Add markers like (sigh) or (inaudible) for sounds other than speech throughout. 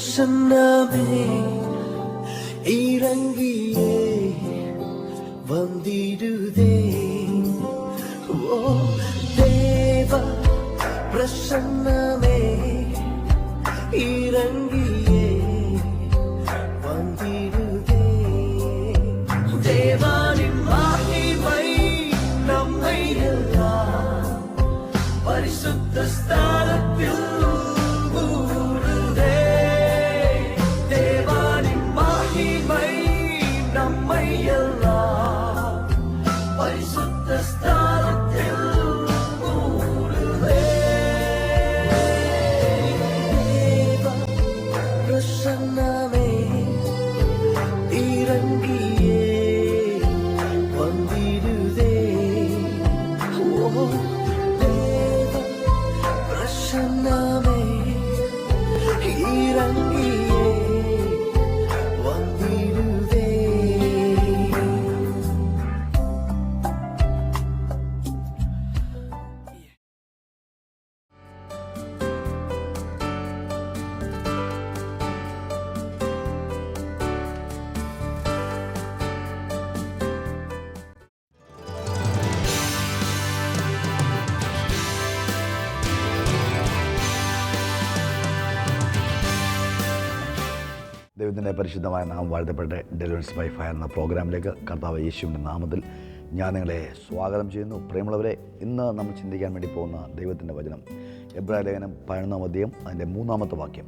பிரசன்னமே இறங்கியே வந்திடுதே ஓ தேவ பிரசன்னமே இறங்கியே வந்திடுதே தேவானின் மகிமை நம்மை எல்லாம் பரிசுத்த ஸ்தான் പരിശുദ്ധമായ നാം വാഴ്ത്തപ്പെട്ട ഡെലിവൻസ് ബൈ ഫയർ എന്ന പ്രോഗ്രാമിലേക്ക് കർത്താവ് യേശുവിന്റെ നാമത്തിൽ ഞാൻ നിങ്ങളെ സ്വാഗതം ചെയ്യുന്നു. പ്രിയമുള്ളവരെ ഇന്ന് നമ്മൾ ചിന്തിക്കാൻ വേണ്ടി പോകുന്ന ദൈവത്തിന്റെ വചനം എബ്രായ ലേഖനം പതിനൊന്നാം അധ്യയം അതിന്റെ മൂന്നാമത്തെ വാക്യം.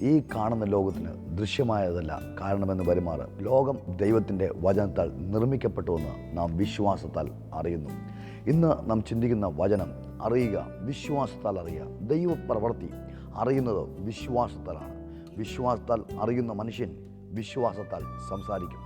ഈ കാണുന്ന ലോകത്തിന് ദൃശ്യമായതല്ല കാരണമെന്ന് വരുമാറ് ലോകം ദൈവത്തിന്റെ വചനത്താൽ നിർമ്മിക്കപ്പെട്ടുവെന്ന് നാം വിശ്വാസത്താൽ അറിയുന്നു. ഇന്ന് നാം ചിന്തിക്കുന്ന വചനം അറിയുക വിശ്വാസത്താൽ അറിയുക. ദൈവപ്രവർത്തി അറിയുന്നത് വിശ്വാസത്താലാണ്. വിശ്വാസത്താൽ അറിയുന്ന മനുഷ്യൻ വിശ്വാസത്താൽ സംസാരിക്കും.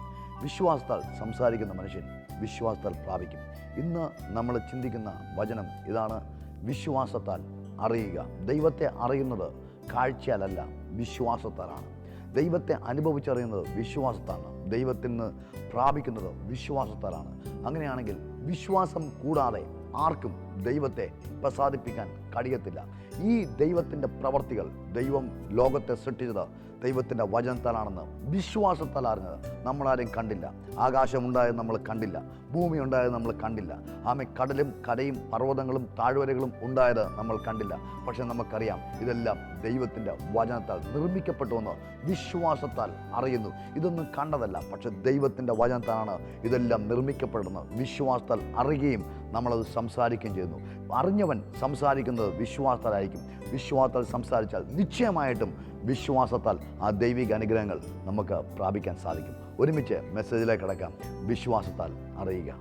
വിശ്വാസത്താൽ സംസാരിക്കുന്ന മനുഷ്യൻ വിശ്വാസത്താൽ പ്രാപിക്കും. ഇന്ന് നമ്മൾ ചിന്തിക്കുന്ന വചനം ഇതാണ്. വിശ്വാസത്താൽ അറിയുക. ദൈവത്തെ അറിയുന്നത് കാഴ്ചയാലല്ല വിശ്വാസത്താലാണ്. ദൈവത്തെ അനുഭവിച്ചറിയുന്നത് വിശ്വാസത്താണ്. ദൈവത്തിൽ നിന്ന് പ്രാപിക്കുന്നത് വിശ്വാസത്താലാണ്. അങ്ങനെയാണെങ്കിൽ വിശ്വാസം കൂടാതെ ആർക്കും ദൈവത്തെ പ്രസാദിപ്പിക്കാൻ കഴിയത്തില്ല. ഈ ദൈവത്തിന്റെ പ്രവർത്തികൾ ദൈവം ലോകത്തെ സൃഷ്ടിച്ചത് ദൈവത്തിന്റെ വചനത്താലാണെന്ന് വിശ്വാസത്താൽ അറിഞ്ഞത് നമ്മളാരും കണ്ടില്ല. ആകാശമുണ്ടായത് നമ്മൾ കണ്ടില്ല. ഭൂമി ഉണ്ടായത് നമ്മൾ കണ്ടില്ല. ആമെ കടലും കരയും പർവതങ്ങളും താഴ്വരകളും ഉണ്ടായത് നമ്മൾ കണ്ടില്ല. പക്ഷെ നമുക്കറിയാം ഇതെല്ലാം ദൈവത്തിന്റെ വചനത്താൽ നിർമ്മിക്കപ്പെട്ടുവെന്ന് വിശ്വാസത്താൽ അറിയുന്നു. ഇതൊന്നും കണ്ടതല്ല പക്ഷെ ദൈവത്തിന്റെ വചനത്താലാണ് ഇതെല്ലാം നിർമ്മിക്കപ്പെടുന്നത്. വിശ്വാസത്താൽ അറിയുകയും നമ്മളത് സംസാരിക്കുകയും ചെയ്യുന്നു. അറിഞ്ഞവൻ സംസാരിക്കുന്നത് വിശ്വാസത്താലായിരിക്കും. വിശ്വാസത്താൽ സംസാരിച്ചാൽ നിശ്ചയമായിട്ടും വിശ്വാസത്താൽ ആ ദൈവിക അനുഗ്രഹങ്ങൾ നമുക്ക് പ്രാപിക്കാൻ സാധിക്കും. ഒരുമിച്ച് മെസ്സേജിലേക്ക് കിടക്കാം. വിശ്വാസത്താൽ അറിയുക.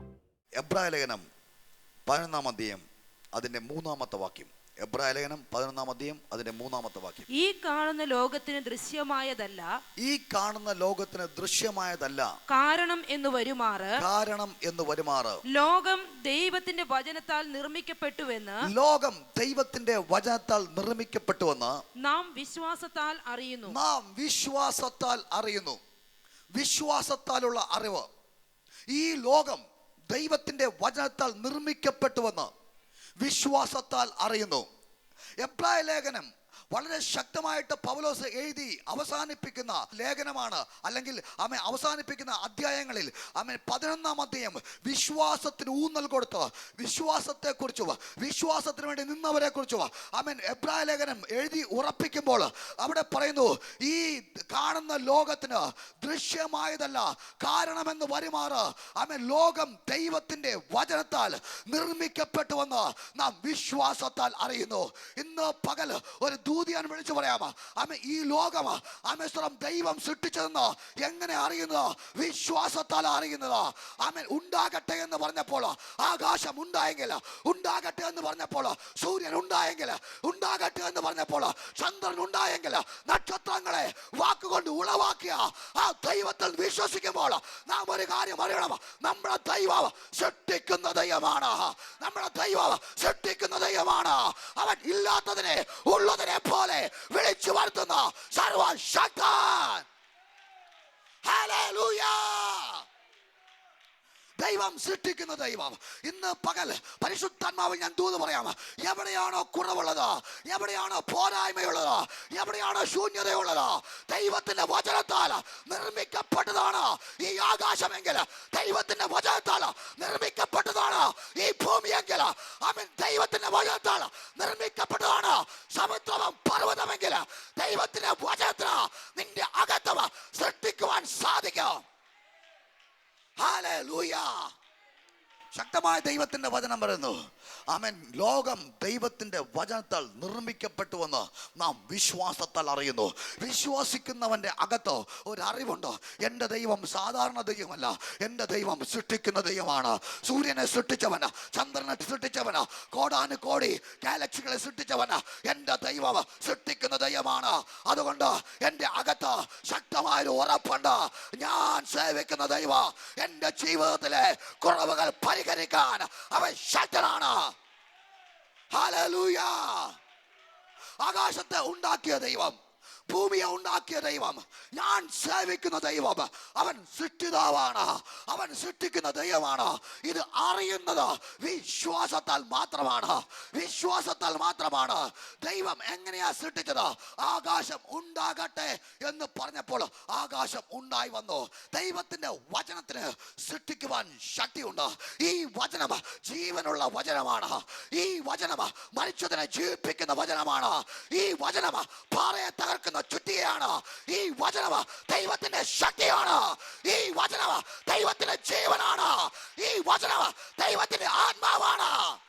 എബ്രായ ലേഖനം പതിനൊന്നാം അധ്യയം അതിന്റെ മൂന്നാമത്തെ വാക്യം. എബ്രായ ലേഖനം പതിനൊന്നാം അധ്യയം അതിന്റെ മൂന്നാമത്തെ വാക്യം. ഈ കാണുന്ന ലോകത്തിന് ദൃശ്യമായതല്ല. ഈ കാണുന്ന ലോകത്തിന് ദൃശ്യമായതല്ല. കാരണം എന്ന് വരുമാറ്. കാരണം എന്ന് വരുമാറ്. ലോകം ദൈവത്തിന്റെ വചനത്താൽ നിർമ്മിക്കപ്പെട്ടുവെന്ന്. ലോകം ദൈവത്തിന്റെ വചനത്താൽ നിർമ്മിക്കപ്പെട്ടുവെന്ന് നാം വിശ്വാസത്താൽ അറിയുന്നു. നാം വിശ്വാസത്താൽ അറിയുന്നു. വിശ്വാസത്താലുള്ള അറിവ്. ഈ ലോകം ദൈവത്തിന്റെ വചനത്താൽ നിർമ്മിക്കപ്പെട്ടുവെന്ന് വിശ്വാസത്താൽ അറിയുന്നു. എബ്രായ ലേഖനം വളരെ ശക്തമായിട്ട് പൗലോസ് എഴുതി അവസാനിപ്പിക്കുന്ന ലേഖനമാണ്. അല്ലെങ്കിൽ അമ്മ അവസാനിപ്പിക്കുന്ന അധ്യായങ്ങളിൽ അമ്മ പതിനൊന്നാം അധ്യായം വിശ്വാസത്തിന് ഊന്നൽ കൊടുത്ത് വിശ്വാസത്തെക്കുറിച്ചും വിശ്വാസത്തിന് വേണ്ടി നിന്നവരെ കുറിച്ചും അമ്മൻ എബ്രായ ലേഖനം എഴുതി ഉറപ്പിക്കുമ്പോൾ അവിടെ പറയുന്നു ഈ കാണുന്ന ലോകത്തിന് ദൃശ്യമായതല്ല കാരണമെന്ന് വരുമാറ്. അമ്മ ലോകം ദൈവത്തിന്റെ വചനത്താൽ നിർമ്മിക്കപ്പെട്ടുവെന്ന് നാം വിശ്വാസത്താൽ അറിയുന്നു. ഇന്ന് പകൽ ഒരു ദൂതിയാൻ വിളിച്ചു പറയാമോ? അമ്മ ഈ ലോകം അമേശ്വരം ദൈവം സൃഷ്ടിച്ചതെന്ന്? എങ്ങനെ അറിയുന്നത്? വിശ്വാസത്താൽ അറിയുന്നത്? അമ്മ ഉണ്ടാകട്ടെ എന്ന് പറഞ്ഞപ്പോൾ ആകാശം ഉണ്ടായെങ്കിൽ ഉണ്ടാകട്ടെ എന്ന് പറഞ്ഞപ്പോൾ സൂര്യൻ ഉണ്ടായെങ്കിൽ ഉണ്ടാകട്ടെ എന്ന് പറഞ്ഞപ്പോൾ ചന്ദ്രൻ ഉണ്ടായെങ്കിൽ നക്ഷത്രങ്ങളെ വാക്കുകൊണ്ട് ഉളവാക്കിയ ആ ദൈവത്തിൽ വിശ്വസിക്കുമ്പോൾ നാം ഒരു കാര്യം അറിയണം. നമ്മുടെ ദൈവം സൃഷ്ടിക്കുന്ന ദൈവമാണ്. നമ്മുടെ ദൈവം സൃഷ്ടിക്കുന്ന ദൈവമാണ്. അവൻ ഇല്ലാത്തതിനെ ഉള്ളതിനെ പോലെ വിളിച്ചു വരുത്തുന്ന. സർവശക്തൻ ഹല്ലേലൂയ ദൈവം സൃഷ്ടിക്കുന്ന ദൈവം. ഇന്ന് പകൽ പരിശുദ്ധാത്മാവ് ഞാൻ തൂത് പറയാം. എവിടെയാണോ കുറവുള്ളത് എവിടെയാണോ പോരായ്മയുള്ളത് എവിടെയാണോ ശൂന്യതയുള്ളത് ദൈവത്തിന്റെ വചനത്താൽ നിർമ്മിക്കപ്പെട്ടതാണ് ഈ ആകാശമെങ്കിൽ. ദൈവത്തിന്റെ വചനത്താൽ നിർമ്മിക്കപ്പെട്ടതാണ് ഈ ഭൂമിയെങ്കിൽ. അവൻ ദൈവത്തിന്റെ വചനത്താൽ നിർമ്മിക്കപ്പെട്ടതാണ് സമുദ്രവും പർവതമെങ്കിൽ. ദൈവത്തിന്റെ വചനത്തിന് നിന്റെ അകത്തവ സൃഷ്ടിക്കുവാൻ സാധിക്കും. 哈利路亚。ശക്തമായ ദൈവത്തിന്റെ വചനം പറയുന്നു. ആമൻ. ലോകം ദൈവത്തിന്റെ വചനത്താൽ നിർമ്മിക്കപ്പെട്ടുവെന്ന് നാം വിശ്വാസത്താൽ അറിയുന്നു. വിശ്വസിക്കുന്നവന്റെ അകത്ത് ഒരു അറിവുണ്ട് എന്റെ ദൈവം സാധാരണ ദൈവമല്ല. എന്റെ ദൈവം സൃഷ്ടിക്കുന്ന ദൈവമാണ്. സൂര്യനെ സൃഷ്ടിച്ചവന് ചന്ദ്രനെ സൃഷ്ടിച്ചവന് കോടാനു കോടി ഗാലക്സികളെ സൃഷ്ടിച്ചവന് എന്റെ ദൈവം സൃഷ്ടിക്കുന്ന ദൈവമാണ്. അതുകൊണ്ട് എന്റെ അകത്ത് ശക്തമായൊരു ഉറപ്പുണ്ട്. ഞാൻ സേവിക്കുന്ന ദൈവം എന്റെ ജീവിതത്തിലെ കുറവുകൾ പരിഹരിക്കാൻ അവൻ ശക്തനാണ്. ആകാശത്തെ ഉണ്ടാക്കിയ ദൈവം ഭൂമിയെ ഉണ്ടാക്കിയ ദൈവം. ഞാൻ സേവിക്കുന്ന ദൈവം. അവൻ സൃഷ്ടിതാവാണ്. അവൻ സൃഷ്ടിക്കുന്ന ദൈവമാണ്. ഇത് അറിയുന്നത് വിശ്വാസത്താൽ മാത്രമാണ്. വിശ്വാസത്താൽ മാത്രമാണ്. ദൈവം എങ്ങനെയാ സൃഷ്ടിച്ചത്? ആകാശം ഉണ്ടാകട്ടെ എന്ന് പറഞ്ഞപ്പോൾ ആകാശം ഉണ്ടായി വന്നു. ദൈവത്തിന്റെ വചനത്തിന് സൃഷ്ടിക്കുവാൻ ശക്തിയുണ്ട്. ഈ വചനം ജീവനുള്ള വചനമാണ്. ഈ വചനം മരിച്ചതിനെ ജീവിപ്പിക്കുന്ന വചനമാണ്. ഈ വചനം പാറയെ തകർക്കുന്ന ചുറ്റിയാണ്. ഈ വചനവ ദൈവത്തിന്റെ ശക്തിയാണ്. ഈ വചനവ ദൈവത്തിന്റെ ജീവനാണ്. ഈ വചനവ ദൈവത്തിന്റെ ആത്മാവാണ്.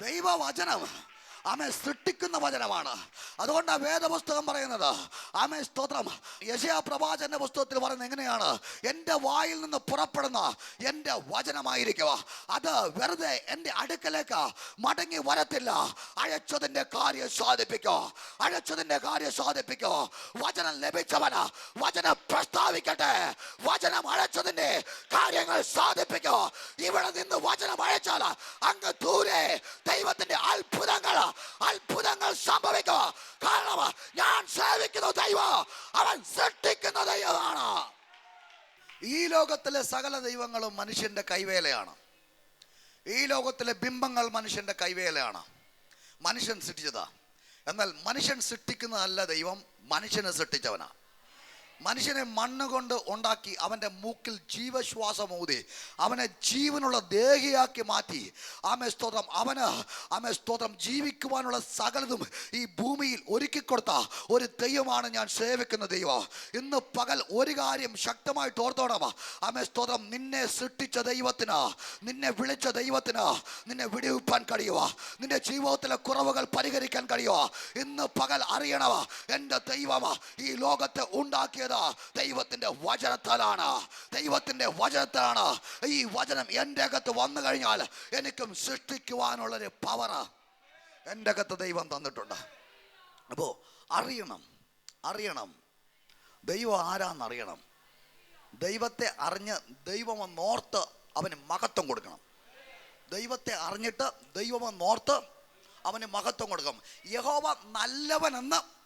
ദൈവവചനം ആമെ സൃഷ്ടിക്കുന്ന വചനമാണ്. അതുകൊണ്ടാണ് വേദപുസ്തകം പറയുന്നത്. ആമെ സ്തോത്രം. യശയാ പ്രവാചന്റെ പുസ്തകത്തിൽ പറയുന്നത് എങ്ങനെയാണ്? എന്റെ വായിൽ നിന്ന് പുറപ്പെടുന്ന എന്റെ വചനമായിരിക്കുക. അത് വെറുതെ എന്റെ അടുക്കലേക്ക് മടങ്ങി വരത്തില്ല. അഴച്ചതിന്റെ കാര്യം സാധിപ്പിക്കോ അഴച്ചതിന്റെ കാര്യം സാധിപ്പിക്കോ വചനം ലഭിച്ചവന് വചനം പ്രസ്താവിക്കട്ടെ. വചനം അഴച്ചതിന്റെ കാര്യങ്ങൾ സാധിപ്പിക്കോ ഇവിടെ നിന്ന് വചനം അയച്ചാൽ അങ്ങ് ദൂരെ ദൈവത്തിന്റെ അത്ഭുതങ്ങൾ അത്ഭുതങ്ങൾ സംഭവിക്കുക കാരണം ഞാൻ സേവിക്കുന്ന ദൈവം അവൻ സൃഷ്ടിക്കുന്ന ദൈവമാണ്. ഈ ലോകത്തിലെ സകല ദൈവങ്ങളും മനുഷ്യന്റെ കൈവേലയാണ്. ഈ ലോകത്തിലെ ബിംബങ്ങൾ മനുഷ്യന്റെ കൈവേലയാണ്. മനുഷ്യൻ സൃഷ്ടിച്ചതാ. എന്നാൽ മനുഷ്യൻ സൃഷ്ടിക്കുന്നതല്ല ദൈവം മനുഷ്യനെ സൃഷ്ടിച്ചവനാ. മനുഷ്യനെ മണ്ണ് കൊണ്ട് ഉണ്ടാക്കി അവന്റെ മൂക്കിൽ ജീവശ്വാസം ഊതി അവനെ ജീവനുള്ള ദേഹിയാക്കി മാറ്റി. ആമെ സ്തോത്രം അവന് ആമെ സ്തോത്രം ജീവിക്കുവാനുള്ള സകലതും ഈ ഭൂമിയിൽ ഒരുക്കി കൊടുത്ത ഒരു ദൈവമാണ് ഞാൻ സേവിക്കുന്ന ദൈവം. ഇന്ന് പകൽ ഒരു കാര്യം ശക്തമായിട്ട് ഓർത്തോണം. ആമെ സ്തോത്രം നിന്നെ സൃഷ്ടിച്ച ദൈവത്തിന് നിന്നെ വിളിച്ച ദൈവത്തിന് നിന്നെ വിടിവിപ്പാൻ കഴിയുക. നിന്റെ ജീവിതത്തിലെ കുറവുകൾ പരിഹരിക്കാൻ കഴിയുക. ഇന്ന് പകൽ അറിയണവ എന്റെ ദൈവമാ ഈ ലോകത്തെ ഉണ്ടാക്കിയത് ദൈവത്തിന്റെ വചനത്താലാണ്. ദൈവത്തിന്റെ വചനത്താലാണ്. ഈ വചനം എന്റെ അകത്ത് വന്നു കഴിഞ്ഞാൽ എനിക്കും സൃഷ്ടിക്കുവാനുള്ളൊരു പവർ എന്റെ അകത്ത് ദൈവം തന്നിട്ടുണ്ട്. അപ്പോൾ അറിയണം. അറിയണം. ദൈവം ആരാന്നറിയണം. ദൈവത്തെ അറിഞ്ഞ് ഓർത്ത് അവന് മഹത്വം കൊടുക്കണം. ദൈവത്തെ അറിഞ്ഞിട്ട് ദൈവം ഓർത്ത് അവന് മഹത്വം കൊടുക്കണം. യഹോവ നല്ലവനെന്ന്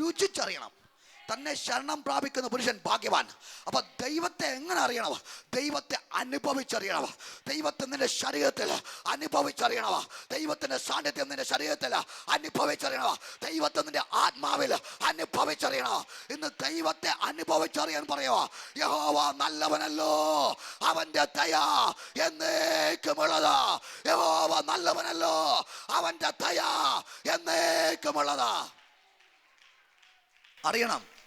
രുചിച്ചറിയണം. തന്നെ ശരണം പ്രാപിക്കുന്ന പുരുഷൻ ഭാഗ്യവാൻ. അപ്പൊ ദൈവത്തെ എങ്ങനെ അറിയണവ? ദൈവത്തെ അനുഭവിച്ചറിയണവ. ദൈവത്തെ നിന്റെ ശരീരത്തിൽ അനുഭവിച്ചറിയണവ. ദൈവത്തിന്റെ സാന്നിധ്യം നിന്റെ ശരീരത്തിൽ അനുഭവിച്ചറിയണവ. ദൈവത്തെ നിന്റെ ആത്മാവിൽ അനുഭവിച്ചറിയണവ. ഇന്ന് ദൈവത്തെ അനുഭവിച്ചറിയാൻ പറയുക യഹോവ നല്ലവനല്ലോ അവന്റെ ദയ എന്നേക്കുമുള്ളത്. യഹോവ നല്ലവനല്ലോ അവന്റെ ദയ എന്നേക്കുമുള്ളത്. അറിയണം.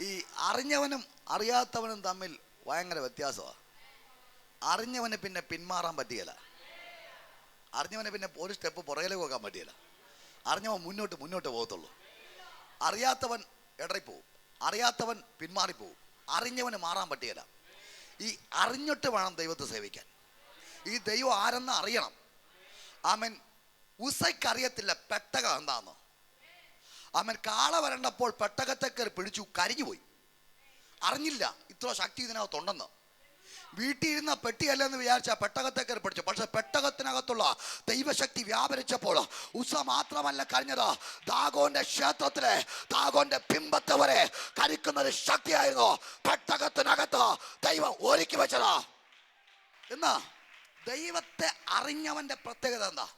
ഈ അറിഞ്ഞവനും അറിയാത്തവനും തമ്മിൽ ഭയങ്കര വ്യത്യാസമാണ് അറിഞ്ഞവന് പിന്നെ പിന്മാറാൻ പറ്റിയല്ല. അറിഞ്ഞവനെ പിന്നെ ഒരു സ്റ്റെപ്പ് പുറകിലേക്ക് പോകാൻ പറ്റിയല്ല. അറിഞ്ഞവൻ മുന്നോട്ട് മുന്നോട്ട് പോകത്തുള്ളൂ. അറിയാത്തവൻ ഇടറിപ്പോവും അറിയാത്തവൻ പിന്മാറിപ്പോവും അറിഞ്ഞവന് മാറാൻ പറ്റിയല്ല. ഈ അറിഞ്ഞിട്ട് വേണം ദൈവത്തെ സേവിക്കാൻ. ഈ ദൈവം ആരെന്ന് അറിയണം. ആമൻ. ഉസയ്ക്ക് അറിയത്തില്ല പെട്ടകം എന്താണെന്ന് അവൻ കാള വരണ്ടപ്പോൾ പെട്ടകത്തെ കയറി പിടിച്ചു കരിഞ്ഞുപോയി. അറിഞ്ഞില്ല ഇത്ര ശക്തി ഇതിനകത്തുണ്ടെന്ന്. വീട്ടിൽ ഇരുന്ന പെട്ടിയല്ലെന്ന് വിചാരിച്ച പെട്ടകത്തെ കയറി പിടിച്ചു. പക്ഷെ പെട്ടകത്തിനകത്തുള്ള ദൈവശക്തി വ്യാപരിച്ചപ്പോൾ ഉസ മാത്രമല്ല കഴിഞ്ഞത് താഗോന്റെ ക്ഷേത്രത്തിലെ താഗോന്റെ പിമ്പത്തെ വരെ കരിക്കുന്ന ഒരു ശക്തിയായിരുന്നു പെട്ടകത്തിനകത്ത് ദൈവം ഒരുക്കി വെച്ചതാ. എന്നാ ദൈവത്തെ അറിഞ്ഞവന്റെ പ്രത്യേകത എന്താ?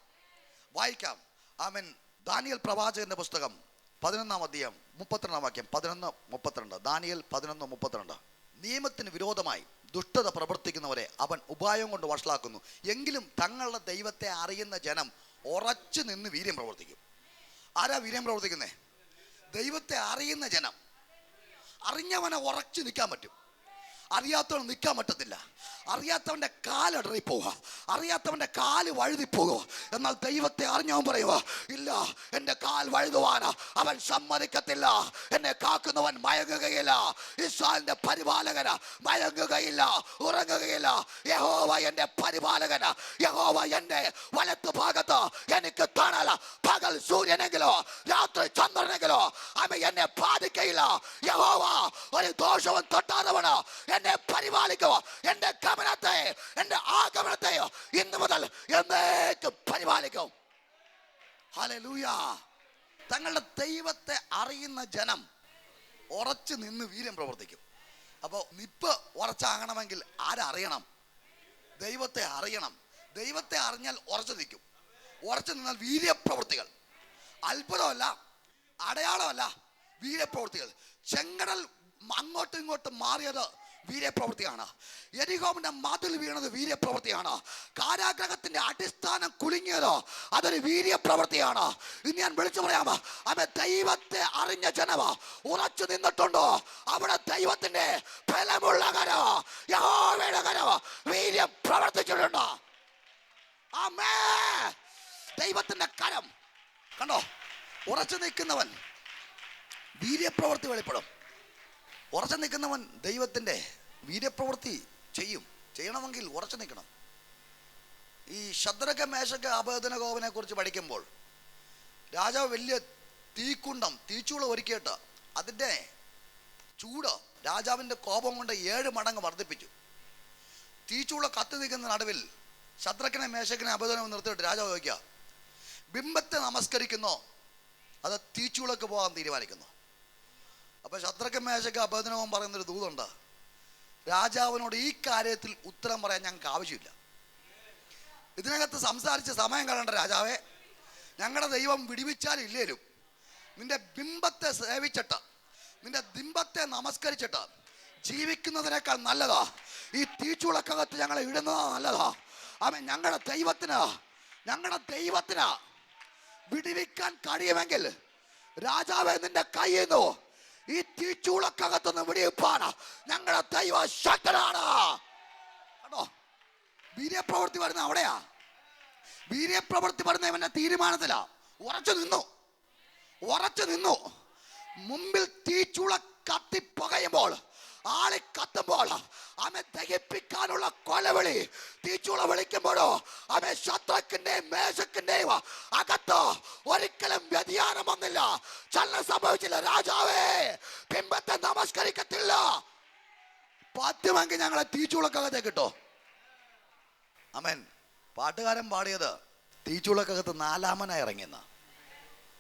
വായിക്കാം. ആമൻ ദാനിയൽ പ്രവാചകന്റെ പുസ്തകം പതിനൊന്നാം അധ്യായം മുപ്പത്തിരണ്ടാം വാക്യം പതിനൊന്ന് മുപ്പത്തിരണ്ട്. ദാനിയൽ പതിനൊന്ന് മുപ്പത്തിരണ്ട്. നിയമത്തിന് വിരോധമായി ദുഷ്ടത പ്രവർത്തിക്കുന്നവരെ അവൻ ഉപായം കൊണ്ട് വഷളാക്കുന്നു. എങ്കിലും തങ്ങളുടെ ദൈവത്തെ അറിയുന്ന ജനം ഉറച്ചു നിന്ന് വീര്യം പ്രവർത്തിക്കും. ആരാ വീര്യം പ്രവർത്തിക്കുന്നേ? ദൈവത്തെ അറിയുന്ന ജനം. അറിഞ്ഞവനെ ഉറച്ചു നിൽക്കാൻ പറ്റും. അറിയാത്തവൻ നിൽക്കാൻ പറ്റത്തില്ല. അറിയാത്തവന്റെ കാലടറി പോവുക അറിയാത്തവന്റെ കാൽ വഴുതി പോകുക എന്നാൽ ദൈവത്തെ അറിഞ്ഞവൻ പറയുക ഇല്ല എന്റെ കാൽ വഴുതുവാനാ. അവൻ സമ്മതിക്കത്തില്ല. എന്നെ കാക്കുന്നവൻ മയങ്ങുകയില്ല. ഇസ്രായേലിന്റെ പരിപാലകന. മയങ്ങുകയില്ല ഉറങ്ങുകയില്ല. യഹോവ എന്റെ പരിപാലകന. യഹോവ എന്റെ വലത്ത് ഭാഗത്ത് എനിക്ക് തണല പകൽ സൂര്യനെങ്കിലോ രാത്രി ചന്ദ്രനെങ്കിലോ. അവ എന്നെ ബാധിക്കയില്ല. യഹോവ ഒരു ദോഷവും തൊട്ടാതവണ്. എന്നെ പരിപാലിക്കുക എന്റെ ഗമനത്തെ എന്റെ ആഗമനത്തെ ഇന്ന് മുതൽ എന്നേക്കും പരിപാലിക്കും. തങ്ങളുടെ ദൈവത്തെ അറിയുന്ന ജനം ഉറച്ചു നിന്ന് വീര്യം പ്രവർത്തിക്കും. അപ്പോൾ നിപ്പ് ഉറച്ചാകണമെങ്കിൽ ആരറിയണം? ദൈവത്തെ അറിയണം. ദൈവത്തെ അറിഞ്ഞാൽ ഉറച്ചു നിൽക്കും. ഉറച്ചു നിന്നാൽ വീര്യപ്രവൃത്തികൾ. അത്ഭുതമല്ല അടയാളമല്ല വീര്യപ്രവൃത്തികൾ. ചെങ്കടൽ അങ്ങോട്ടും ഇങ്ങോട്ടും മാറിയത് വീര്യപ്രവൃത്തിയാണ്. എരിഹോമിന്റെ മതിൽ വീണത് വീര്യപ്രവൃത്തിയാണ്. കാരാഗ്രഹത്തിന്റെ അടിസ്ഥാനം കുലുങ്ങിയത് അതൊരു വീര്യപ്രവൃത്തിയാണ്. ഇനി ഞാൻ വിളിച്ചു പറയാമോ അവൻ ദൈവത്തെ അറിഞ്ഞ ജനവ ഉറച്ചു നിന്നിട്ടുണ്ടോ? അവിടെ ദൈവത്തിന്റെ ഫലമുള്ള കരോ? യഹോവയുടെ കരോ? വീര്യം പ്രവർത്തിച്ചിട്ടുണ്ടോ. ആമേ ദൈവത്തിന്റെ കരം. കണ്ടോ? ഉറച്ചു നിൽക്കുന്നവൻ വീര്യപ്രവൃത്തി വെളിപ്പെടും ഉറച്ചു നിൽക്കുന്നവൻ ദൈവത്തിന്റെ വീര്യപ്രവൃത്തി ചെയ്യും. ചെയ്യണമെങ്കിൽ ഉറച്ചു നിൽക്കണം. ഈ ശദ്രക മേശക അപേദന കോപനെ കുറിച്ച് പഠിക്കുമ്പോൾ രാജാവ് വലിയ തീക്കുണ്ടം തീച്ചൂള ഒരുക്കിയിട്ട് അതിന്റെ ചൂട് രാജാവിന്റെ കോപം കൊണ്ട് ഏഴ് മടങ്ങ് വർദ്ധിപ്പിച്ചു. തീച്ചൂള കത്തി നിൽക്കുന്ന നടുവിൽ ശത്രുക്കനെ മേശക്കിനെ അപേദനം നിർത്തിയിട്ട് രാജാവ് ചോദിക്കുക ബിംബത്തെ നമസ്കരിക്കുന്നോ. അത് തീച്ചുളക്ക് പോകാൻ തീരുമാനിക്കുന്നു. അപ്പൊ ശത്രുക്കൻ മേശക്ക് അപേദനവും പറയുന്നൊരു ദൂതുണ്ട്. രാജാവിനോട് ഈ കാര്യത്തിൽ ഉത്തരം പറയാൻ ഞങ്ങൾക്ക് ആവശ്യമില്ല. ഇതിനകത്ത് സംസാരിച്ച് സമയം കളയേണ്ട രാജാവേ. ഞങ്ങളുടെ ദൈവം വിടിവിച്ചാലില്ലേലും നിന്റെ ബിംബത്തെ സേവിച്ചിട്ട് നിന്റെ ബിംബത്തെ നമസ്കരിച്ചിട്ട് ജീവിക്കുന്നതിനേക്കാൾ നല്ലതാ. ഈ തീച്ചുളക്കകത്ത് ഞങ്ങളെ ഇടുന്നതാ നല്ലതാ. ആമേ ഞങ്ങളുടെ ദൈവത്തിനാ ഞങ്ങളുടെ ദൈവത്തിന് വിടിവിക്കാൻ കഴിയുമെങ്കിൽ രാജാവ് നിന്റെ കയ്യിൽ നിന്നോ ഈ തീച്ചൂളക്കകത്തുനിന്ന് വിടിവിപ്പാണ്. ഞങ്ങളുടെ ദൈവ ശക്തനാണ് കണ്ടോ? വീര്യപ്രവൃത്തി വരുന്ന അവിടെയാ. വീര്യപ്രവൃത്തി വരുന്ന ഇവന്റെ തീരുമാനത്തിലാ. ഉറച്ചു നിന്നു. ഉറച്ചു നിന്നു. മുമ്പിൽ തീച്ചുള കത്തി പുകയുമ്പോൾ ആളി കത്തുമ്പോൾ അവൻ ദഹിപ്പിക്കാനുള്ള കൊലവിളി തീച്ചുള വിളിക്കുമ്പോഴോ അവൻ ശത്രുക്കിന്റെ മേശക്കിന്റെ അകത്ത് ഒരിക്കലും വ്യതിയാനം വന്നില്ല. ചലനം സംഭവിച്ചില്ല. രാജാവേ ബിംബത്തെ നമസ്കരിക്കത്തില്ല. പറ്റുമെങ്കിൽ ഞങ്ങളെ തീച്ചുളക്കകത്തെ കിട്ടോ. അമൻ. പാട്ടുകാരൻ പാടിയത് തീച്ചുളക്കകത്ത് നാലാമനായി ഇറങ്ങിയെന്ന.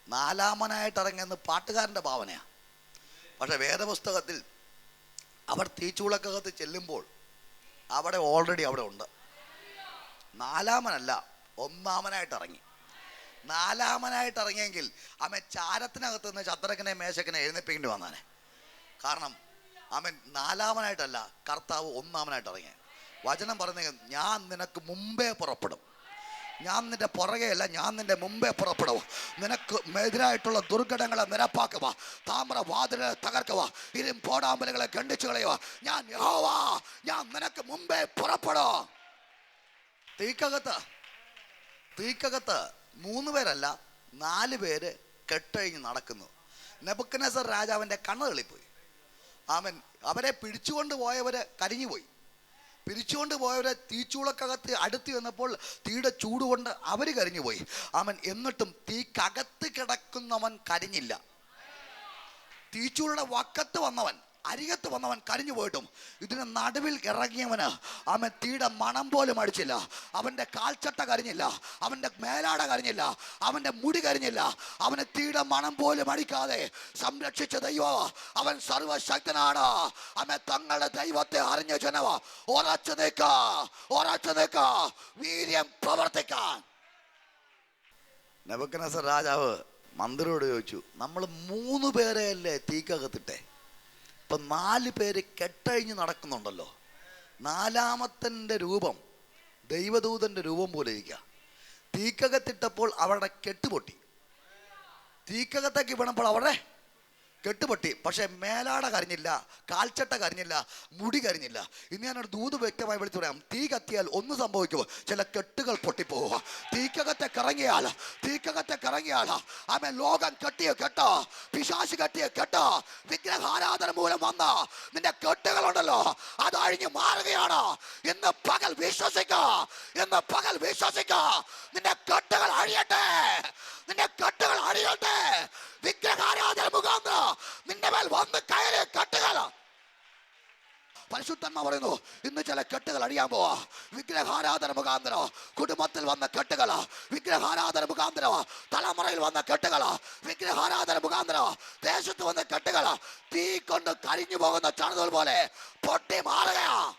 നാലാമനായിട്ട് ഇറങ്ങിയെന്ന് പാട്ടുകാരന്റെ ഭാവനയാണ് പക്ഷെ വേദപുസ്തകത്തിൽ അവർ തീച്ചൂളക്കകത്ത് ചെല്ലുമ്പോൾ അവിടെ ഓൾറെഡി അവിടെ ഉണ്ട്. നാലാമനല്ല ഒന്നാമനായിട്ട് ഇറങ്ങി നാലാമനായിട്ട് ഇറങ്ങിയെങ്കിൽ അവൻ ചാരത്തിനകത്ത് നിന്ന് ചന്ദ്രക്കനെ മേശക്കനെ എഴുന്നേപ്പിക്കേണ്ടി വന്നാനെ കാരണം അവൻ നാലാമനായിട്ടല്ല കർത്താവ് ഒന്നാമനായിട്ട് ഇറങ്ങിയ വചനം പറയുന്നത് ഞാൻ നിനക്ക് മുമ്പേ പുറപ്പെടും. ഞാൻ നിന്റെ പുറകെയല്ല ഞാൻ നിന്റെ മുമ്പേ പുറപ്പെടുവാ. നിനക്ക് എതിരായിട്ടുള്ള ദുർഘടങ്ങളെ നിരപ്പാക്കുക താമ്ര വാതിലെ തകർക്കുക ഇരും പോടാമ്പലുകളെ ഖണ്ഡിച്ചു കളയുക ഞാൻ യഹോവാ ഞാൻ നിനക്ക് മുമ്പേ പുറപ്പെടോ. തീക്കകത്ത് തീക്കകത്ത് മൂന്ന് പേരല്ല നാല് പേര് കെട്ടഴിഞ്ഞ് നടക്കുന്നു. നെബുക്കനസർ രാജാവിന്റെ കണ്ണ് തെളിപ്പോയി. അവൻ അവരെ പിടിച്ചുകൊണ്ട് പോയവര് കരിഞ്ഞുപോയി. പിരിച്ചുകൊണ്ട് പോയവരെ തീച്ചൂളക്കകത്ത് അടുത്ത് വന്നപ്പോൾ തീയുടെ ചൂട് കൊണ്ട് അവർ കരിഞ്ഞുപോയി. അവൻ എന്നിട്ടും തീക്കകത്ത് കിടക്കുന്നവൻ കരിഞ്ഞില്ല. തീച്ചൂളുടെ വക്കത്ത് വന്നവൻ. അരികത്ത് വന്നവൻ കരിഞ്ഞു പോയിട്ടും ഇതിന് നടുവിൽ ഇറങ്ങിയവന് അവൻ തീയുടെ മണം പോലും അടിച്ചില്ല. അവന്റെ കാൽച്ചട്ട കരിഞ്ഞില്ല. അവന്റെ മേലാട കരിഞ്ഞില്ല. അവന്റെ മുടി കരിഞ്ഞില്ല. അവന് തീയുടെ മണം പോലും അടിക്കാതെ സംരക്ഷിച്ച ദൈവ അവൻ സർവശക്തനാണ്. അവൻ തങ്ങളുടെ ദൈവത്തെ അറിഞ്ഞ ജനവ വീര്യം പ്രവർത്തിക്കാൻ. നബക്കനസർ രാജാവ് മന്ത്രിയോട് ചോദിച്ചു നമ്മൾ മൂന്ന് പേരെയല്ലേ തീക്കകത്തിട്ടെ? ഇപ്പൊ നാല് പേര് കെട്ടഴിഞ്ഞ് നടക്കുന്നുണ്ടല്ലോ. നാലാമത്തന്റെ രൂപം ദൈവദൂതന്റെ രൂപം പോലെ ഇരിക്കുക തീക്കകത്തിട്ടപ്പോൾ അവരുടെ കെട്ടുപൊട്ടി. തീക്കകത്തേക്ക് വീണപ്പോൾ അവരുടെ കെട്ടുപൊട്ടി. പക്ഷെ മേലാട കരിഞ്ഞില്ല കാൽച്ചട്ട കരിഞ്ഞില്ല മുടി കരിഞ്ഞില്ല. ഇന്ന് ഞാനൊരു ദൂത് വ്യക്തമായി വിളിച്ചു പറയാം തീ കത്തിയാൽ ഒന്ന് സംഭവിക്കുമോ? ചില കെട്ടുകൾ പൊട്ടിപ്പോവുക. തീക്കകത്തെ കറങ്ങിയാൽ തീക്കകത്തെ കറങ്ങിയാൽ ആമെ ലോകം കെട്ടിയ കെട്ടോ? പിശാശി കെട്ടിയ കെട്ടോ? വിഗ്രഹാരാധന മൂലം വന്ന നിന്റെ കെട്ടുകളുണ്ടല്ലോ അത് അഴിഞ്ഞു മാറുകയാണ്. എന്ന് പകൽ വിശ്വസിക്ക എന്ന് പകൽ വിശ്വസിക്ക. നിന്റെ കെട്ടുകൾ അഴിയട്ടെ നിന്റെ കെട്ടുകൾ അഴിയട്ടെ. വിഗ്രഹാരാധന മുഖാന്തരം നിന്റെ മേൽ വന്ന് കയറിയ കെട്ടുകൾ. പരിശുദ്ധന്മ പറയുന്നു ഇന്ന് ചില കെട്ടുകൾ അടിയാൻ പോവാ. വിഗ്രഹാരാധന മുഖാന്തരം? കുടുംബത്തിൽ വന്ന കെട്ടുകൾ വിഗ്രഹാരാധന മുഖാന്തരം? തലമുറയിൽ വന്ന കെട്ടുകൾ വിഗ്രഹാരാധന മുഖാന്തരം? ദേശത്ത് വന്ന കെട്ടുകൾ തീ കൊണ്ട് കരിഞ്ഞു പോകുന്ന ചണതുകൾ പോലെ പൊട്ടി മാറുകയാ.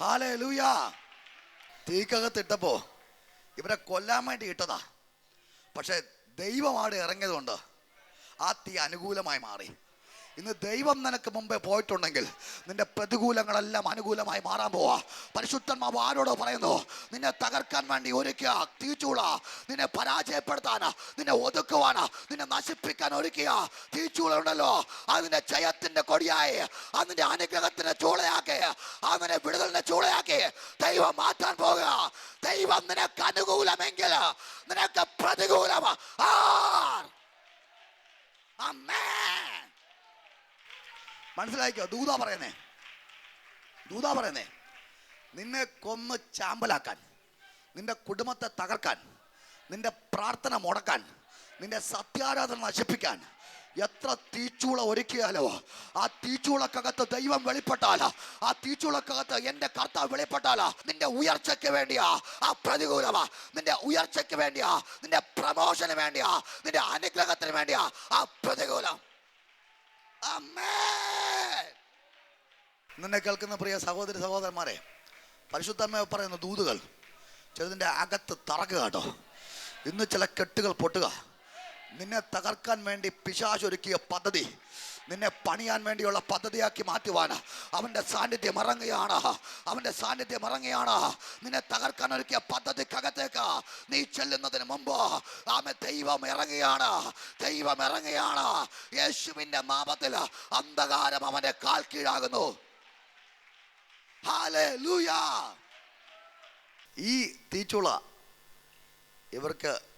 ഹാലേ ലൂയാ തീക്കകത്തിട്ടപ്പോ ഇവരെ കൊല്ലാൻ വേണ്ടി ഇട്ടതാ. പക്ഷെ ദൈവമാണ് ഇറങ്ങിയതുകൊണ്ട് ആ തീ അനുകൂലമായി മാറി. ഇന്ന് ദൈവം നിനക്ക് മുമ്പേ പോയിട്ടുണ്ടെങ്കിൽ നിന്റെ പ്രതികൂലങ്ങളെല്ലാം അനുകൂലമായി മാറാൻ പോവാ. പരിശുദ്ധന്മാവ് ആരോടോ പറയുന്നു നിന്നെ തകർക്കാൻ വേണ്ടി ഒരുക്കുക തീച്ചൂള നിന്നെ പരാജയപ്പെടുത്താനാ. നിന്നെ ഒതുക്കുവാനാ. നിന്നെ നശിപ്പിക്കാൻ ഒരുക്കുക തീച്ചൂള ഉണ്ടല്ലോ അതിന്റെ ജയത്തിന്റെ കൊടിയായി. അതിന്റെ അനുഗ്രഹത്തിന്റെ ചൂളയാക്കി. അതിനെ വിടുതലിന്റെ ചൂളയാക്കി. ദൈവം മാറ്റാൻ പോകുക ദൈവം നിനക്ക് അനുകൂലമെങ്കിൽ നിനക്ക് പ്രതികൂലമാ. മനസ്സിലായിക്കോ? ദൂത പറയുന്നേ. ദൂത പറയുന്നേ. നിന്നെ കൊന്ന് ചാമ്പലാക്കാൻ നിന്റെ കുടുംബത്തെ തകർക്കാൻ നിന്റെ പ്രാർത്ഥന മുടക്കാൻ നിന്റെ സത്യാരാധന നശിപ്പിക്കാൻ എത്ര തീച്ചൂള ഒരുക്കിയാലോ ആ തീച്ചൂളക്കകത്ത് ദൈവം വെളിപ്പെട്ടാല ആ തീച്ചൂളക്കകത്ത് എന്റെ കർത്താവ് വെളിപ്പെട്ടാല നിന്റെ ഉയർച്ചയ്ക്ക് വേണ്ടിയാ ആ പ്രതികൂലമാ നിന്റെ ഉയർച്ചയ്ക്ക് വേണ്ടിയാ നിന്റെ പ്രമോഷന് വേണ്ടിയാ നിന്റെ അനുഗ്രഹത്തിന് വേണ്ടിയാ ആ പ്രതികൂലം. നിന്നെ കേൾക്കുന്ന പ്രിയ സഹോദരി സഹോദരന്മാരെ പരിശുദ്ധമ്മ പറയുന്ന ദൂതുകൾ ചിലതിന്റെ അകത്ത് തറക്കുക കേട്ടോ. ഇന്ന് ചില കെട്ടുകൾ പൊട്ടുക. നിന്നെ തകർക്കാൻ വേണ്ടി പിശാചൊരുക്കിയ പദ്ധതി നിന്നെ പണിയാൻ വേണ്ടിയുള്ള പദ്ധതിയാക്കി മാറ്റുവാന് അവന്റെ സാന്നിധ്യം ഇറങ്ങുകയാണ്. അവന്റെ സാന്നിധ്യം ഇറങ്ങുകയാണ്. നിന്നെ തകർക്കാൻ ഒരുക്കിയ പദ്ധതിക്കകത്തേക്ക് നീ ചെല്ലുന്നതിന് മുമ്പ് ആമെ ദൈവം ഇറങ്ങുകയാണ്. ദൈവം ഇറങ്ങുകയാണ്. യേശുവിന്റെ നാമത്തിൽ അന്ധകാരം അവന്റെ കാൽ കീഴാകുന്നു. ഈ തീച്ചുള ഇവർക്ക്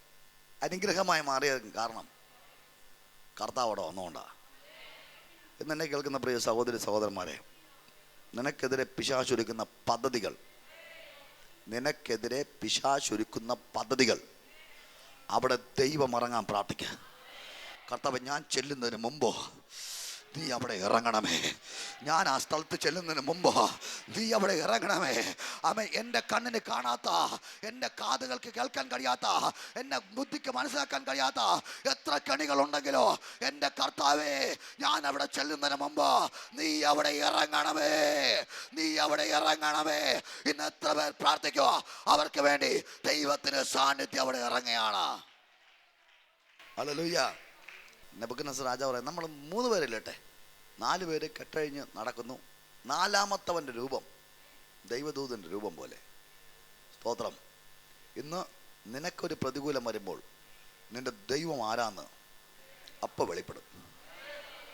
അനുഗ്രഹമായി മാറിയ കാരണം കർത്താവ് അവിടെ വന്നുകൊണ്ടാണ് എന്നെ കേൾക്കുന്ന പ്രിയ സഹോദരി സഹോദരന്മാരെ നിനക്കെതിരെ പിശാശുരുക്കുന്ന പദ്ധതികൾ നിനക്കെതിരെ പിശാശുരുക്കുന്ന പദ്ധതികൾ അവിടെ ദൈവം ഇറങ്ങാൻ പ്രാർത്ഥിക്കുക കർത്താവ് ഞാൻ ചെല്ലുന്നതിന് മുമ്പോ നീ അവിടെ ഇറങ്ങണമേ. ഞാൻ ആ സ്ഥലത്ത് ചെല്ലുന്നതിന് മുമ്പ് നീ അവിടെ ഇറങ്ങണമേ. അമ്മ എന്റെ കണ്ണിന് കാണാത്ത എന്റെ കാതുകൾക്ക് കേൾക്കാൻ കഴിയാത്ത എന്റെ ബുദ്ധിക്ക് മനസ്സിലാക്കാൻ കഴിയാത്ത എത്ര കണികളുണ്ടെങ്കിലോ എന്റെ കർത്താവേ ഞാൻ അവിടെ ചെല്ലുന്നതിന് മുമ്പ് നീ അവിടെ ഇറങ്ങണമേ. നീ അവിടെ ഇറങ്ങണമേ. ഇന്ന് എത്ര പേർ പ്രാർത്ഥിക്കുക അവർക്ക് വേണ്ടി ദൈവത്തിന് സാന്നിധ്യം അവിടെ ഇറങ്ങുകയാണ്. ഹല്ലേലൂയ. നബുക്കനസ് രാജാവ് പറയാം നമ്മൾ മൂന്ന് പേരില്ലട്ടെ നാല് പേര് കെട്ടഴിഞ്ഞ് നടക്കുന്നു. നാലാമത്തവന്റെ രൂപം ദൈവദൂതന്റെ രൂപം പോലെ. സ്തോത്രം. ഇന്ന് നിനക്കൊരു പ്രതികൂലം വരുമ്പോൾ നിന്റെ ദൈവം ആരാന്ന് അപ്പം വെളിപ്പെടും.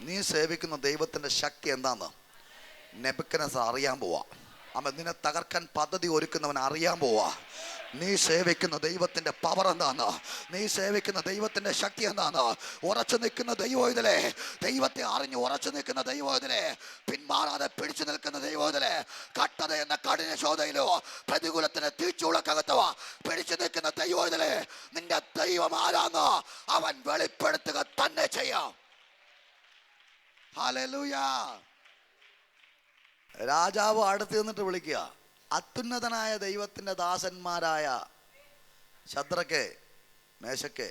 നീ സേവിക്കുന്ന ദൈവത്തിന്റെ ശക്തി എന്താന്ന് നെബുക്കനസ് അറിയാൻ പോവാ. അമ്മ നിന്നെ തകർക്കാൻ പദ്ധതി ഒരുക്കുന്നവൻ അറിയാൻ പോവാ. നീ സേവിക്കുന്ന ദൈവത്തിന്റെ പവർ എന്താണ് നീ സേവിക്കുന്ന ദൈവത്തിന്റെ ശക്തി എന്താണ് ഉറച്ചു നിൽക്കുന്ന ദൈവം ഇതിലെ. ദൈവത്തെ അറിഞ്ഞു ഉറച്ചു നിൽക്കുന്ന ദൈവം ഇതിലെ. പിന്മാറാതെ പിടിച്ചു നിൽക്കുന്ന ദൈവം ഇതിലെ. കട്ടത എന്ന കഠിന ശോധയിലോ പ്രതികൂലത്തിന് തീച്ചുളക്കകത്തവ പിടിച്ചു നിൽക്കുന്ന ദൈവം ഇതിലെ. നിന്റെ ദൈവം ആരാന്ന്? അവൻ വെളിപ്പെടുത്തുക തന്നെ ചെയ്യാം. രാജാവ് അടുത്ത് നിന്നിട്ട് വിളിക്കുക. അത്യുന്നതനായ ദൈവത്തിന്റെ ദാസന്മാരായ ശത്രക്ക് മേശക്കെ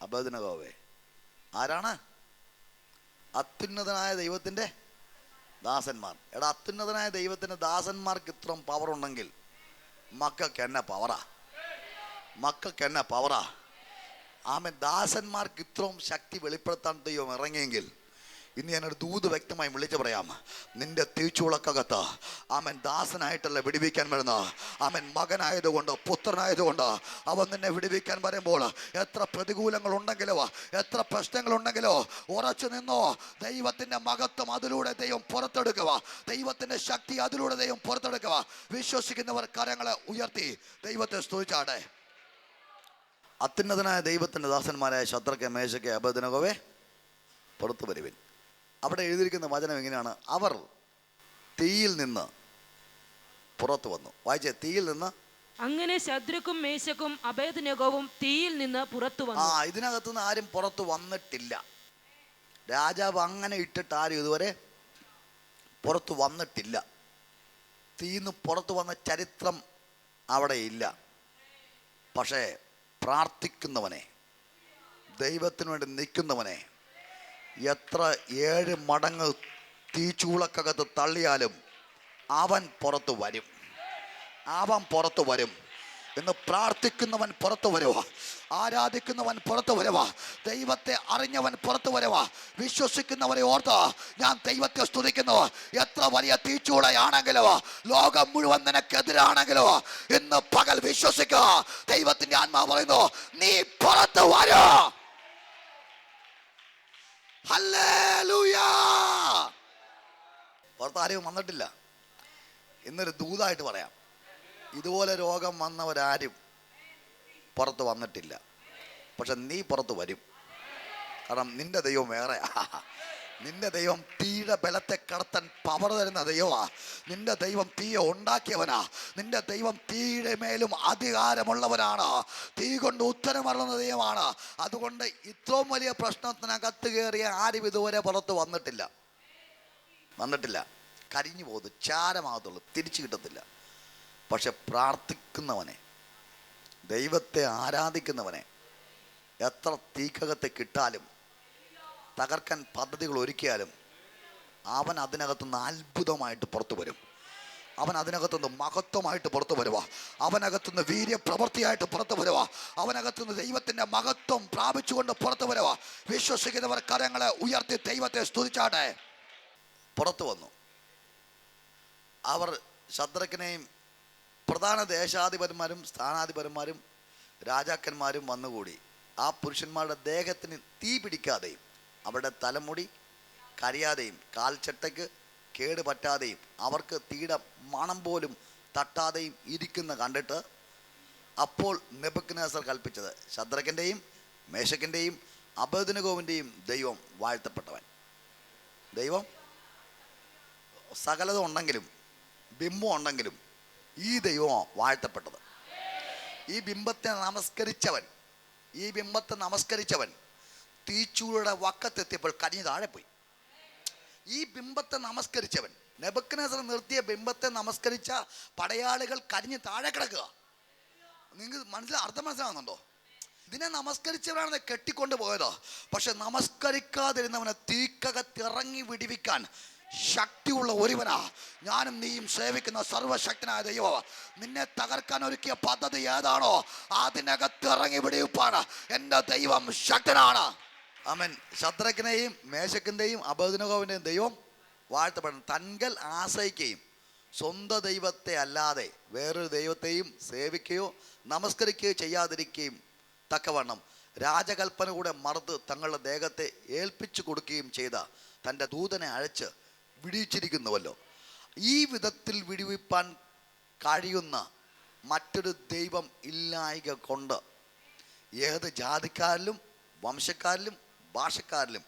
അബദിനകോവേ ആരാണ്? അത്യുന്നതനായ ദൈവത്തിന്റെ ദാസന്മാർ. എടാ അത്യുന്നതനായ ദൈവത്തിന്റെ ദാസന്മാർക്ക് ഇത്രയും പവർ ഉണ്ടെങ്കിൽ മക്കൾക്ക് എന്നെ പവറാ മക്കൾക്ക് എന്നെ പവറാ ആമെ ദാസന്മാർക്ക് ഇത്രയും ശക്തി വെളിപ്പെടുത്താൻ ദൈവം ഇറങ്ങിയെങ്കിൽ ഇന്ന് ഞാനൊരു ദൂത് വ്യക്തമായി വിളിച്ചു പറയാം. നിന്റെ തീച്ചുളക്കകത്ത് അവൻ ദാസനായിട്ടല്ല വിടിവിക്കാൻ വരുന്ന? അവൻ മകനായതുകൊണ്ട് പുത്രനായതുകൊണ്ട് അവൻ നിന്നെ വിടിവിക്കാൻ വരുമ്പോൾ എത്ര പ്രതികൂലങ്ങൾ ഉണ്ടെങ്കിലോ എത്ര പ്രശ്നങ്ങളുണ്ടെങ്കിലോ ഉറച്ചു നിന്നോ ദൈവത്തിന്റെ മകത്വം അതിലൂടെ ദൈവം പുറത്തെടുക്കുക. ദൈവത്തിന്റെ ശക്തി അതിലൂടെ ദൈവം പുറത്തെടുക്കുക. വിശ്വസിക്കുന്നവർ കരങ്ങളെ ഉയർത്തി ദൈവത്തെ സ്തുതിച്ചാടെ അത്യുന്നതനായ ദൈവത്തിന്റെ ദാസന്മാരായ ശത്രുക്കെ മേശയ്ക്ക് അബദിനകവേ പുറത്തു വരുവിൻ. അവിടെ എഴുതിയിരിക്കുന്ന വചനം എങ്ങനെയാണ്? അവർ തീയിൽ നിന്ന് പുറത്തു വന്നു. വായിച്ചേ തീയിൽ നിന്ന് അങ്ങനെ ശത്രുക്കും മേശക്കും അഭേദനകവും തീയിൽ നിന്ന് പുറത്തു ആ വന്നു. ഇതിനകത്തു നിന്ന് ആരും പുറത്തു വന്നിട്ടില്ല. രാജാവ് അങ്ങനെ ഇട്ടിട്ട് ആരും ഇതുവരെ പുറത്തു വന്നിട്ടില്ല. തീന്ന് പുറത്തു വന്ന ചരിത്രം അവിടെ ഇല്ല. പക്ഷേ പ്രാർത്ഥിക്കുന്നവനെ ദൈവത്തിനു വേണ്ടി നിൽക്കുന്നവനെ എത്ര ഏഴ് മടങ്ങ് തീച്ചൂളക്കകത്ത് തള്ളിയാലും അവൻ പുറത്ത് വരും. അവൻ പുറത്ത് വരും. എന്ന് പ്രാർത്ഥിക്കുന്നവൻ പുറത്തു വരുവാ. ആരാധിക്കുന്നവൻ പുറത്തു വരുവാ. ദൈവത്തെ അറിഞ്ഞവൻ പുറത്തു വരുവാ. വിശ്വസിക്കുന്നവരെ ഓർത്ത് ഞാൻ ദൈവത്തെ സ്തുതിക്കുന്നു. എത്ര വലിയ തീച്ചൂളയാണെങ്കിലോ ലോകം മുഴുവൻ നിനക്കെതിരാണെങ്കിലോ ഇന്ന് പകൽ വിശ്വസിക്കുക. ദൈവത്തിന്റെ ആത്മാവ് പറയുന്നു നീ പുറത്തു വരൂ. ഹല്ലേലൂയാ പുറത്ത് ആരെയും വന്നിട്ടില്ല. ഇന്നൊരു ദൂതായിട്ട് പറയാം. ഇതുപോലെ രോഗം വന്നവരാരും പുറത്ത് വന്നിട്ടില്ല. പക്ഷെ നീ പുറത്ത് വരും. കാരണം നിന്റെ ദൈവം വേറെ. (laughs) നിന്റെ ദൈവം തീയുടെ ബലത്തെ കടത്താൻ പവർ തരുന്ന ദൈവമാ. നിന്റെ ദൈവം തീയെ ഉണ്ടാക്കിയവനാ. നിന്റെ ദൈവം തീയുടെ മേലും അധികാരമുള്ളവനാണ്. തീ കൊണ്ട് ഉത്തരം ഉത്തരമറുന്ന ദൈവമാണ്. അതുകൊണ്ട് ഇത്രയും വലിയ പ്രശ്നത്തിനകത്ത് കയറിയ ആരും ഇതുവരെ പുറത്ത് വന്നിട്ടില്ല. വന്നിട്ടില്ല. കരിഞ്ഞു പോകുന്നു. ചാരമാകത്തുള്ളൂ. തിരിച്ചു കിട്ടത്തില്ല. പക്ഷെ പ്രാർത്ഥിക്കുന്നവനെ ദൈവത്തെ ആരാധിക്കുന്നവനെ എത്ര തീക്കകത്ത് കിട്ടാലും തകർക്കാൻ പദ്ധതികൾ ഒരുക്കിയാലും അവൻ അതിനകത്തുനിന്ന് അത്ഭുതമായിട്ട് പുറത്തു വരും. അവൻ അതിനകത്തുനിന്ന് മഹത്വമായിട്ട് പുറത്തു വരുവാ. അവനകത്തുനിന്ന് വീര്യപ്രവൃത്തിയായിട്ട് പുറത്തു വരുവാ. അവനകത്തുനിന്ന് ദൈവത്തിന്റെ മഹത്വം പ്രാപിച്ചുകൊണ്ട് പുറത്തു വരുവാ. വിശ്വസിക്കുന്നവർ കരങ്ങളെ ഉയർത്തി ദൈവത്തെ സ്തുതിച്ചാട്ടെ. പുറത്തു വന്നു. അവർ ശത്രുക്കനെയും പ്രധാന ദേശാധിപന്മാരും സ്ഥാനാധിപന്മാരും രാജാക്കന്മാരും വന്നുകൂടി. ആ പുരുഷന്മാരുടെ ദേഹത്തിന് തീ പിടിക്കാതെയും അവരുടെ തലമുടി കരിയാതെയും കാൽച്ചട്ടയ്ക്ക് കേട് പറ്റാതെയും അവർക്ക് തീട മണം പോലും തട്ടാതെയും ഇരിക്കുന്ന കണ്ടിട്ട് അപ്പോൾ നെബുക്കനേസർ കൽപ്പിച്ചത് ശത്രക്കന്റെയും മേശക്കിന്റെയും അബദിനഗോവിന്റെയും ദൈവം വാഴ്ത്തപ്പെട്ടവൻ. ദൈവം സകലത ഉണ്ടെങ്കിലും ബിംബം ഉണ്ടെങ്കിലും ഈ ദൈവമാണ് വാഴ്ത്തപ്പെട്ടത്. ഈ ബിംബത്തെ നമസ്കരിച്ചവൻ ഈ ബിംബത്തെ നമസ്കരിച്ചവൻ തീച്ചൂരുടെ വക്കത്തെത്തിയപ്പോൾ കരിഞ്ഞു താഴെ പോയി. ഈ ബിംബത്തെ നമസ്കരിച്ചവൻ നെബക്കനസർ നിർത്തിയ ബിംബത്തെ നമസ്കരിച്ച പടയാളികൾ കരിഞ്ഞ് താഴെ കിടക്കുക. നിങ്ങൾ മനസ്സിൽ അർത്ഥം മനസ്സിലാകുന്നുണ്ടോ ഇതിനെ നമസ്കരിച്ചവരാണ് കെട്ടിക്കൊണ്ട് പോയത്. പക്ഷെ നമസ്കരിക്കാതിരുന്നവനെ തീക്കകത്തിറങ്ങി വിടിവിക്കാൻ ശക്തിയുള്ള ഒരുവനാ. ഞാനും നീയും സേവിക്കുന്ന സർവശക്തനായ ദൈവം. നിന്നെ തകർക്കാൻ ഒരുക്കിയ പദ്ധതി ഏതാണോ? അതിനകത്ത് ഇറങ്ങി വിടിവിപ്പാണ് എന്റെ ദൈവം ശക്തനാണ്. അവൻ ശത്രക്കിനെയും മേശക്കിന്റെയും അബോധനകോവിന്റെയും ദൈവം വാഴ്ത്തപ്പെടണം തൻകൽ ആശ്രയിക്കുകയും സ്വന്തം ദൈവത്തെ അല്ലാതെ വേറൊരു ദൈവത്തെയും സേവിക്കുകയോ നമസ്കരിക്കുകയോ ചെയ്യാതിരിക്കുകയും തക്കവണ്ണം രാജകൽപ്പന കൂടെ മറുത്ത് തങ്ങളുടെ ദേഹത്തെ ഏൽപ്പിച്ചു കൊടുക്കുകയും ചെയ്ത തന്റെ ദൂതനെ അഴച്ച് വിടിയിച്ചിരിക്കുന്നുവല്ലോ. ഈ വിധത്തിൽ വിടിവിപ്പാൻ കഴിയുന്ന മറ്റൊരു ദൈവം ഇല്ലായിക കൊണ്ട് ഏത് ജാതിക്കാരിലും വംശക്കാരിലും ഭാഷക്കാരിലും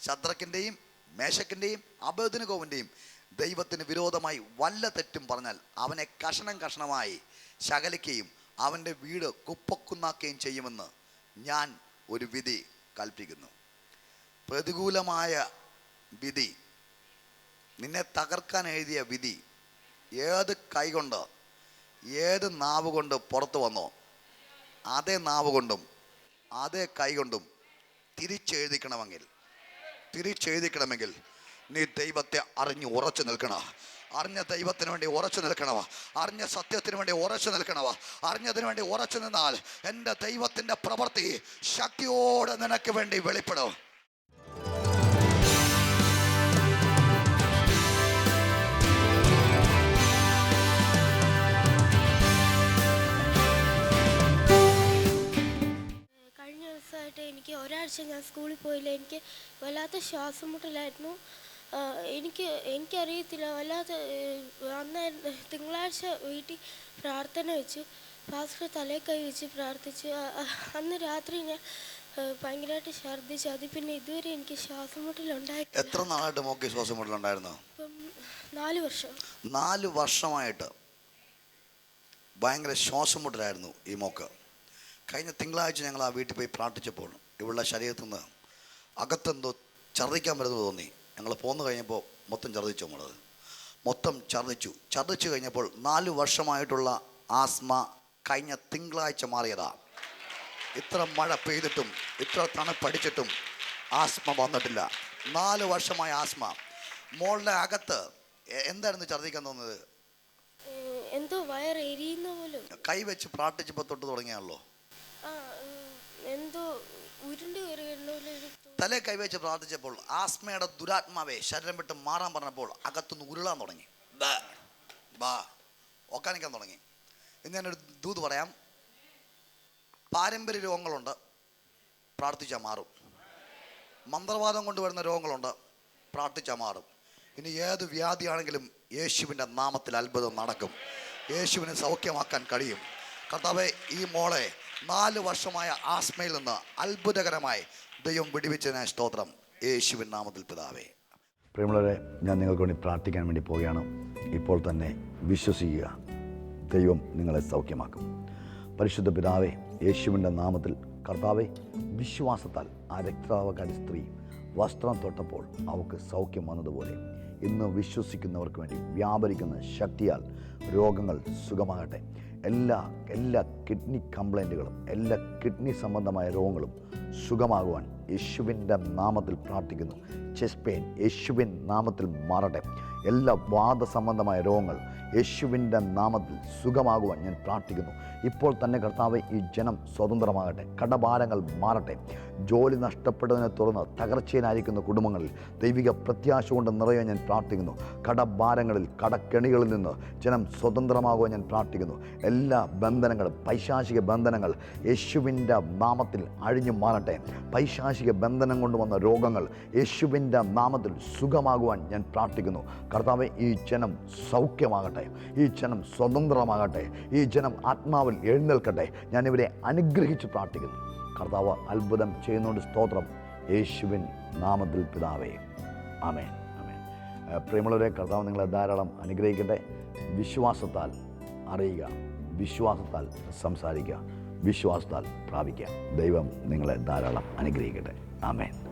ശത്രക്കിന്റെയും മേശക്കിന്റെയും അബോധനകോവിന്റെയും ദൈവത്തിന് വിരോധമായി വല്ല തെറ്റും പറഞ്ഞാൽ അവനെ കഷണം കഷണമായി ശകലിക്കുകയും അവന്റെ വീട് കുപ്പക്കുന്നാക്കുകയും ചെയ്യുമെന്ന് ഞാൻ ഒരു വിധി കൽപ്പിക്കുന്നു. പ്രതികൂലമായ വിധി നിന്നെ തകർക്കാൻ എഴുതിയ വിധി ഏത് കൈകൊണ്ട് ഏത് നാവ് കൊണ്ട് പുറത്തു വന്നോ അതേ നാവ് കൊണ്ടും അതേ കൈ കൊണ്ടും തിരിച്ചെഴുതിക്കണമെങ്കിൽ തിരിച്ചെഴുതിക്കണമെങ്കിൽ നീ ദൈവത്തെ അറിഞ്ഞ് ഉറച്ചു നിൽക്കണം? അറിഞ്ഞ ദൈവത്തിന് വേണ്ടി ഉറച്ചു നിൽക്കണവ അറിഞ്ഞ സത്യത്തിന് വേണ്ടി ഉറച്ചു നിൽക്കണവ അറിഞ്ഞതിന് വേണ്ടി ഉറച്ചു നിന്നാൽ എന്റെ ദൈവത്തിന്റെ പ്രവൃത്തി ശക്തിയോടെ നിനക്ക് വേണ്ടി വെളിപ്പെടും. സ്കൂളിൽ പോയില്ല. എനിക്ക് വല്ലാത്ത ശ്വാസം മുട്ടലായിരുന്നു എനിക്ക് എനിക്കറിയത്തില്ല. വല്ലാത്ത അന്ന് തിങ്കളാഴ്ച വീട്ടിൽ പ്രാർത്ഥന വെച്ച് ഫാസ്റ്റർ തലേ കൈ വെച്ച് പ്രാർത്ഥിച്ച് അന്ന് രാത്രി ഞാൻ ഭയങ്കരമായിട്ട് ഛർദ്ദിച്ചു. അത് പിന്നെ ഇതുവരെ എനിക്ക് ശ്വാസം മുട്ടലുണ്ടായി എത്ര നാളായിട്ട് മോക്ക് ശ്വാസം മുട്ടലുണ്ടായിരുന്നു നാല് വർഷം. നാല് വർഷമായിട്ട് ഭയങ്കര ശ്വാസം മുട്ടലായിരുന്നു ഈ മോക്ക്. കഴിഞ്ഞ തിങ്കളാഴ്ച ഞങ്ങൾ ആ വീട്ടിൽ പോയി പ്രാർത്ഥിച്ചപ്പോൾ ഇവളുടെ ശരീരത്തിൽ നിന്ന് അകത്തെന്തോ ഛർദ്ദിക്കാൻ വരുന്നത് തോന്നി. ഞങ്ങൾ പോന്നു കഴിഞ്ഞപ്പോൾ മൊത്തം ഛർദ്ദിച്ചു നമ്മളത് മൊത്തം ഛർദ്ദിച്ചു. ഛർദ്ദിച്ചു കഴിഞ്ഞപ്പോൾ നാല് വർഷമായിട്ടുള്ള ആസ്മ കഴിഞ്ഞ തിങ്കളാഴ്ച മാറിയതാ. ഇത്ര മഴ പെയ്തിട്ടും ഇത്ര തണുപ്പടിച്ചിട്ടും ആസ്മ വന്നിട്ടില്ല. നാല് വർഷമായ ആസ്മ. മോളുടെ അകത്ത് എന്തായിരുന്നു ഛർദ്ദിക്കാൻ തോന്നുന്നത് എന്തോ വയർ എരിയുന്ന പോലും. കൈ വെച്ച് പ്രാർത്ഥിച്ചപ്പോൾ തൊട്ട് തുടങ്ങിയാണല്ലോ ആ ഏഹ്, എന്തോ ഉരുണ്ട് കയറി വരുന്ന പോലെ ഒരു തോ- തലേ കൈവച്ച് പ്രാർത്ഥിച്ചപ്പോൾ ആസ്മയുടെ ദുരാത്മാവെ ശരീരം വിട്ട് മാറാൻ പറഞ്ഞപ്പോൾ അകത്തുനിന്ന് ഉരുളാൻ തുടങ്ങി. ബാ ഒക്കാനിക്കാൻ തുടങ്ങി. ഇന്ന് ഞാനൊരു ദൂത് പറയാം. പാരമ്പര്യ രോഗങ്ങളുണ്ട്. പ്രാർത്ഥിച്ചാൽ മാറും. മന്ത്രവാദം കൊണ്ടുവരുന്ന രോഗങ്ങളുണ്ട്. പ്രാർത്ഥിച്ചാൽ മാറും. ഇനി ഏത് വ്യാധിയാണെങ്കിലും യേശുവിന്റെ നാമത്തിൽ അത്ഭുതം നടക്കും. യേശുവിനെ സൗഖ്യമാക്കാൻ കഴിയും. കർത്താവെ ഈ മോളെ നാല് വർഷമായ ആസ്മയിൽ നിന്ന് അത്ഭുതകരമായി ദൈവം വിടിവിച്ചതിനെ സ്തോത്രം. യേശുവിൻ നാമത്തിൽ പിതാവേ. പ്രിയമുള്ളവരെ ഞാൻ നിങ്ങൾക്ക് വേണ്ടി പ്രാർത്ഥിക്കാൻ വേണ്ടി പോവുകയാണ്. ഇപ്പോൾ തന്നെ വിശ്വസിക്കുക. ദൈവം നിങ്ങളെ സൗഖ്യമാക്കും. പരിശുദ്ധ പിതാവേ യേശുവിന്റെ നാമത്തിൽ കർത്താവെ വിശ്വാസത്താൽ ആ രക്തതാവക്കാരി സ്ത്രീ വസ്ത്രം തൊട്ടപ്പോൾ അവൾക്ക് സൗഖ്യം വന്നതുപോലെ ഇന്ന് വിശ്വസിക്കുന്നവർക്ക് വേണ്ടി വ്യാപരിക്കുന്ന ശക്തിയാൽ രോഗങ്ങൾ സുഖമാകട്ടെ. എല്ലാ എല്ലാ കിഡ്നി കംപ്ലൈന്റുകളും എല്ലാ കിഡ്നി സംബന്ധമായ രോഗങ്ങളും സുഖമാകുവാൻ യേശുവിന്റെ നാമത്തിൽ പ്രാർത്ഥിക്കുന്നു. ചെസ്റ്റ് പെയിൻ യേശുവിൻ നാമത്തിൽ മാറട്ടെ. എല്ലാ വാദ സംബന്ധമായ രോഗങ്ങൾ യേശുവിന്റെ നാമത്തിൽ സുഖമാകുവാൻ ഞാൻ പ്രാർത്ഥിക്കുന്നു. ഇപ്പോൾ തന്നെ കർത്താവ് ഈ ജനം സ്വതന്ത്രമാകട്ടെ. കടഭാരങ്ങൾ മാറട്ടെ. ജോലി നഷ്ടപ്പെട്ടതിനെ തുടർന്ന് തകർച്ചയിലായിരിക്കുന്ന കുടുംബങ്ങളിൽ ദൈവിക പ്രത്യാശ കൊണ്ട് നിറയാൻ ഞാൻ പ്രാർത്ഥിക്കുന്നു. കടഭാരങ്ങളിൽ കടക്കെണികളിൽ നിന്ന് ജനം സ്വതന്ത്രമാകുവാൻ ഞാൻ പ്രാർത്ഥിക്കുന്നു. എല്ലാ ബന്ധനങ്ങളും പൈശാചിക ബന്ധനങ്ങൾ യേശുവിന്റെ നാമത്തിൽ അഴിഞ്ഞു മാറട്ടെ. പൈശാചിക ബന്ധനം കൊണ്ട് വന്ന രോഗങ്ങൾ യേശുവിന്റെ നാമത്തിൽ സുഖമാകുവാൻ ഞാൻ പ്രാർത്ഥിക്കുന്നു. കർത്താവ് ഈ ജനം സൗഖ്യമാകട്ടെ. ഈ ജനം സ്വതന്ത്രമാകട്ടെ. ഈ ജനം ആത്മാവിൽ എഴുന്നേൽക്കട്ടെ. ഞാനിവരെ അനുഗ്രഹിച്ച് പ്രാർത്ഥിക്കുന്നു. കർത്താവ് അത്ഭുതം ചെയ്യുന്നുണ്ട് സ്തോത്രം യേശുവിൻ നാമത്തിൽ പിതാവേ. ആമേൻ. ആമേൻ. പ്രേമുള്ളവരെ കർത്താവ് നിങ്ങളെ ധാരാളം അനുഗ്രഹിക്കട്ടെ. വിശ്വാസത്താൽ അറിയുക വിശ്വാസത്താൽ സംസാരിക്കുക വിശ്വാസത്താൽ പ്രാപിക്കുക. ദൈവം നിങ്ങളെ ധാരാളം അനുഗ്രഹിക്കട്ടെ. ആമേൻ.